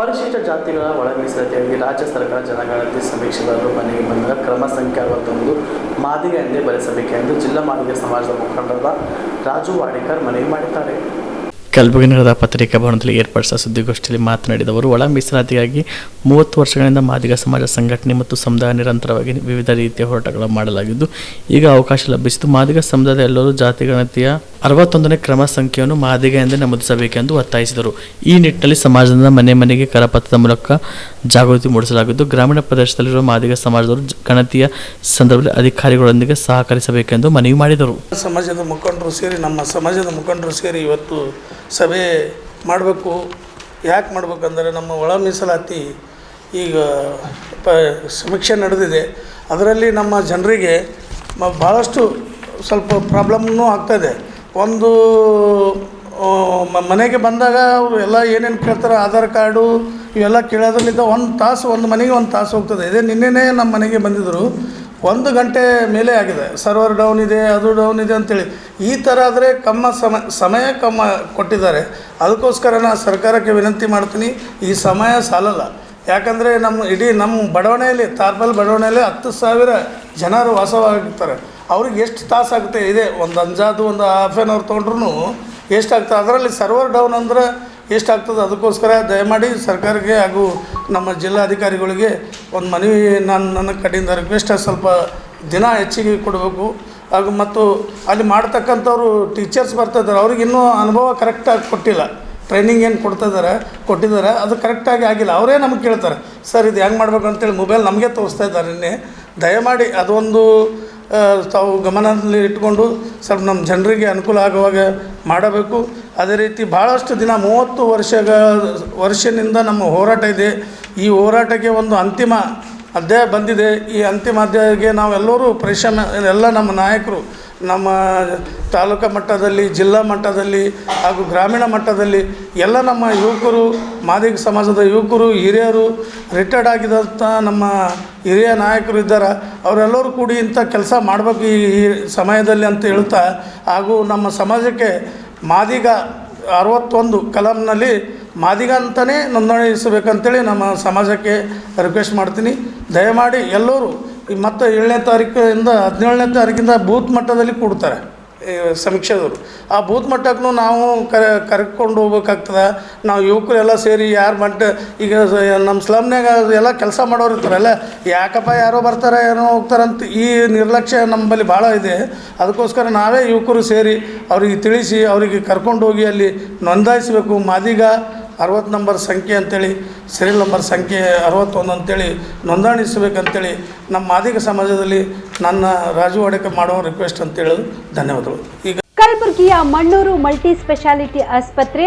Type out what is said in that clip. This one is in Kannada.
ಪರಿಶಿಷ್ಟ ಜಾತಿಗಳ ಒಳ ರಾಜ್ಯ ಸರ್ಕಾರ ಜನಗಣತಿ ಸಮೀಕ್ಷೆದಾರರು ಮನೆಗೆ ಬಂದಾಗ ಕ್ರಮ ಸಂಖ್ಯೆ ಅರವತ್ತೊಂದು ಮಾದಿಗ ಎಂದೇ ಜಿಲ್ಲಾ ಮಾದಿಗ ಸಮಾಜದ ಮುಖಂಡರಾದ ರಾಜು ವಾಡೇಕರ್ ಮನವಿ ಮಾಡಿದ್ದಾರೆ. ಕಲಬುರಗಿ ನಗರದ ಪತ್ರಿಕಾ ಭವನದಲ್ಲಿ ಏರ್ಪಡಿಸಿದ ಸುದ್ದಿಗೋಷ್ಠಿಯಲ್ಲಿ ಮಾತನಾಡಿದವರು ಒಳ ಮೀಸಲಾತಿಗಾಗಿ ಮೂವತ್ತು ವರ್ಷಗಳಿಂದ ಮಾದಿಗ ಸಮಾಜ ಸಂಘಟನೆ ಮತ್ತು ಸಮುದಾಯ ನಿರಂತರವಾಗಿ ವಿವಿಧ ರೀತಿಯ ಹೋರಾಟಗಳನ್ನು ಮಾಡಲಾಗಿದ್ದು, ಈಗ ಅವಕಾಶ ಲಭಿಸಿದ್ದು ಮಾದಿಗ ಸಮುದಾಯದ ಎಲ್ಲರೂ ಜಾತಿ ಗಣತಿಯ ಅರವತ್ತೊಂದನೇ ಕ್ರಮ ಸಂಖ್ಯೆಯನ್ನು ಮಾದಿಗ ಎಂದೇ ನಮೂದಿಸಬೇಕೆಂದು ಒತ್ತಾಯಿಸಿದರು. ಈ ನಿಟ್ಟಿನಲ್ಲಿ ಸಮಾಜದಿಂದ ಮನೆ ಮನೆಗೆ ಕರಪತ್ರದ ಮೂಲಕ ಜಾಗೃತಿ ಮೂಡಿಸಲಾಗಿದ್ದು, ಗ್ರಾಮೀಣ ಪ್ರದೇಶದಲ್ಲಿರುವ ಮಾದಿಗ ಸಮಾಜದವರು ಗಣತಿಯ ಸಂದರ್ಭದಲ್ಲಿ ಅಧಿಕಾರಿಗಳೊಂದಿಗೆ ಸಹಕರಿಸಬೇಕೆಂದು ಮನವಿ ಮಾಡಿದರು. ಸಮಾಜದ ಮುಖಂಡರು ಸೇರಿ, ನಮ್ಮ ಸಮಾಜದ ಮುಖಂಡರು ಸೇರಿ ಇವತ್ತು ಸಭೆ ಮಾಡಬೇಕು. ಯಾಕೆ ಮಾಡಬೇಕಂದ್ರೆ, ನಮ್ಮ ಒಳ ಮೀಸಲಾತಿ ಈಗ ಪ, ಸಮೀಕ್ಷೆ ನಡೆದಿದೆ. ಅದರಲ್ಲಿ ನಮ್ಮ ಜನರಿಗೆ ಭಾಳಷ್ಟು ಸ್ವಲ್ಪ ಪ್ರಾಬ್ಲಮ್ನೂ ಆಗ್ತಾಯಿದೆ ಒಂದು ಮನೆಗೆ ಬಂದಾಗ ಅವರು ಎಲ್ಲ ಏನೇನು ಕೇಳ್ತಾರೆ ಆಧಾರ್ ಕಾರ್ಡು ಇವೆಲ್ಲ ಕೇಳೋದ್ರಲ್ಲಿದ್ದ ಒಂದು ತಾಸು, ಒಂದು ಮನೆಗೆ ಒಂದು ತಾಸು ಹೋಗ್ತದೆ. ಇದೇ ನಿನ್ನೆನೇ ನಮ್ಮ ಮನೆಗೆ ಬಂದಿದ್ದರು ಒಂದು ಗಂಟೆ ಮೇಲೆ ಆಗಿದೆ. ಸರ್ವರ್ ಡೌನ್ ಇದೆ, ಅದು ಡೌನ್ ಇದೆ ಅಂತೇಳಿ. ಈ ಥರ ಆದರೆ ಕಮ್ಮ ಸಮ, ಸಮಯ ಕಮ್ಮ ಕೊಟ್ಟಿದ್ದಾರೆ. ಅದಕ್ಕೋಸ್ಕರ ನಾನು ಸರ್ಕಾರಕ್ಕೆ ವಿನಂತಿ ಮಾಡ್ತೀನಿ, ಈ ಸಮಯ ಸಾಲಲ್ಲ. ಯಾಕಂದರೆ ನಮ್ಮ ಇಡೀ ನಮ್ಮ ಬಡಾವಣೆಯಲ್ಲಿ ತಾರ್ಬಲ್ ಬಡಾವಣೆಯಲ್ಲಿ ಹತ್ತು ಸಾವಿರ ಜನರು ವಾಸವಾಗಿರ್ತಾರೆ. ಅವ್ರಿಗೆ ಎಷ್ಟು ತಾಸು ಆಗುತ್ತೆ? ಇದೆ, ಒಂದು ಅಂಜಾದು ಒಂದು ಹಾಫ್ ಆನ್ ಅವರ್ ತೊಗೊಂಡ್ರು ಎಷ್ಟಾಗ್ತದೆ ಅದರಲ್ಲಿ ಸರ್ವರ್ ಡೌನ್ ಅಂದ್ರೆ ಎಷ್ಟಾಗ್ತದೆ ಅದಕ್ಕೋಸ್ಕರ ದಯಮಾಡಿ ಸರ್ಕಾರಕ್ಕೆ ಹಾಗೂ ನಮ್ಮ ಜಿಲ್ಲಾಧಿಕಾರಿಗಳಿಗೆ ಒಂದು ಮನವಿ, ನಾನು, ನನ್ನ ಕಡೆಯಿಂದ ರಿಕ್ವೆಸ್ಟ್ ಸ್ವಲ್ಪ ದಿನ ಹೆಚ್ಚಿಗೆ ಕೊಡಬೇಕು. ಹಾಗೂ ಮತ್ತು ಅಲ್ಲಿ ಮಾಡ್ತಕ್ಕಂಥವ್ರು ಟೀಚರ್ಸ್ ಬರ್ತಿದ್ದಾರೆ ಅವ್ರಿಗೆ ಇನ್ನೂ ಅನುಭವ ಕರೆಕ್ಟಾಗಿ ಕೊಟ್ಟಿಲ್ಲ. ಟ್ರೈನಿಂಗ್ ಏನು ಕೊಡ್ತಾಯಿದ್ದಾರೆ ಕೊಟ್ಟಿದ್ದಾರೆ. ಅದು ಕರೆಕ್ಟಾಗಿ ಆಗಿಲ್ಲ. ಅವರೇ ನಮಗೆ ಕೇಳ್ತಾರೆ. ಸರ್, ಇದು ಹೆಂಗೆ ಮಾಡ್ಬೇಕು? ಅಂತೇಳಿ ಮೊಬೈಲ್ ನಮಗೆ ತೋರಿಸ್ತಾ ಇದ್ದಾರೆ ನಿನ್ನೆ. ದಯಮಾಡಿ ಅದೊಂದು ತಾವು ಗಮನದಲ್ಲಿ ಇಟ್ಕೊಂಡು ಸ್ವಲ್ಪ ನಮ್ಮ ಜನರಿಗೆ ಅನುಕೂಲ ಆಗುವಾಗ ಮಾಡಬೇಕು. ಅದೇ ರೀತಿ ಭಾಳಷ್ಟು ದಿನ, ಮೂವತ್ತು ವರ್ಷಗಳ ವರ್ಷದಿಂದ ನಮ್ಮ ಹೋರಾಟ ಇದೆ. ಈ ಹೋರಾಟಕ್ಕೆ ಒಂದು ಅಂತಿಮ ಅಧ್ಯಾಯ ಬಂದಿದೆ. ಈ ಅಂತಿಮ ಅಧ್ಯಾಯಕ್ಕೆ ನಾವೆಲ್ಲರೂ ಪರಿಶ್ರಮ, ಎಲ್ಲ ನಮ್ಮ ನಾಯಕರು ನಮ್ಮ ತಾಲೂಕು ಮಟ್ಟದಲ್ಲಿ, ಜಿಲ್ಲಾ ಮಟ್ಟದಲ್ಲಿ ಹಾಗೂ ಗ್ರಾಮೀಣ ಮಟ್ಟದಲ್ಲಿ ಎಲ್ಲ ನಮ್ಮ ಯುವಕರು, ಮಾದಿಗ ಸಮಾಜದ ಯುವಕರು, ಹಿರಿಯರು ರಿಟೈರ್ಡ್ ಆಗಿದಂಥ ನಮ್ಮ ಹಿರಿಯ ನಾಯಕರು ಇದ್ದಾರೆ, ಅವರೆಲ್ಲರೂ ಕೂಡಿ ಇಂಥ ಕೆಲಸ ಮಾಡಬೇಕು ಈ ಸಮಯದಲ್ಲಿ ಅಂತ ಹೇಳ್ತಾ ಹಾಗೂ ನಮ್ಮ ಸಮಾಜಕ್ಕೆ ಮಾದಿಗ ಅರವತ್ತೊಂದು ಕಲಂನಲ್ಲಿ ಮಾದಿಗ ಅಂತಲೇ ನೋಂದಣಿಸಬೇಕಂತೇಳಿ ನಮ್ಮ ಸಮಾಜಕ್ಕೆ ರಿಕ್ವೆಸ್ಟ್ ಮಾಡ್ತೀನಿ. ದಯಮಾಡಿ ಎಲ್ಲರೂ ಈ ಮತ್ತೆ ಏಳನೇ ತಾರೀಕಿಂದ ಹದಿನೇಳನೇ ತಾರೀಕಿಂದ ಬೂತ್ ಮಟ್ಟದಲ್ಲಿ ಕೊಡ್ತಾರೆ ಸಮೀಕ್ಷೆದವರು. ಆ ಬೂತ್ ಮಟ್ಟಕ್ಕೂ ನಾವು ಕರೆ, ಕರ್ಕೊಂಡು ಹೋಗ್ಬೇಕಾಗ್ತದೆ. ನಾವು ಯುವಕರೆಲ್ಲ ಸೇರಿ ಯಾರು ಮಟ್ಟ ಈಗ ನಮ್ಮ ಸ್ಲಮ್ನಾಗ ಎಲ್ಲ ಕೆಲಸ ಮಾಡೋರು ಇರ್ತಾರಲ್ಲ, ಯಾಕಪ್ಪ ಯಾರೋ ಬರ್ತಾರೆ, ಏನೋ ಹೋಗ್ತಾರಂತ ಈ ನಿರ್ಲಕ್ಷ್ಯ ನಮ್ಮಲ್ಲಿ ಭಾಳ ಇದೆ. ಅದಕ್ಕೋಸ್ಕರ ನಾವೇ ಯುವಕರು ಸೇರಿ ಅವರಿಗೆ ತಿಳಿಸಿ, ಅವರಿಗೆ ಕರ್ಕೊಂಡು ಹೋಗಿ ಅಲ್ಲಿ ನೋಂದಾಯಿಸಬೇಕು. ಮಾದಿಗ ಅರವತ್ತು ನಂಬರ್ ಸಂಖ್ಯೆ ಅಂತೇಳಿ ಸೀರಿಯಲ್ ನಂಬರ್ ಸಂಖ್ಯೆ ಅರವತ್ತೊಂದು ಅಂತೇಳಿ ನೋಂದಾಣಿಸಬೇಕಂತೇಳಿ ನಮ್ಮ ಮಾದಿಗ ಸಮಾಜದಲ್ಲಿ ನನ್ನ ರಾಜು ಅಡಕೆ ಮಾಡುವ ರಿಕ್ವೆಸ್ಟ್ ಅಂತೇಳಿ ಧನ್ಯವಾದಗಳು. ಈಗ ಕಲಬುರಗಿಯ ಮಣ್ಣೂರು ಮಲ್ಟಿ ಸ್ಪೆಷಾಲಿಟಿ ಆಸ್ಪತ್ರೆ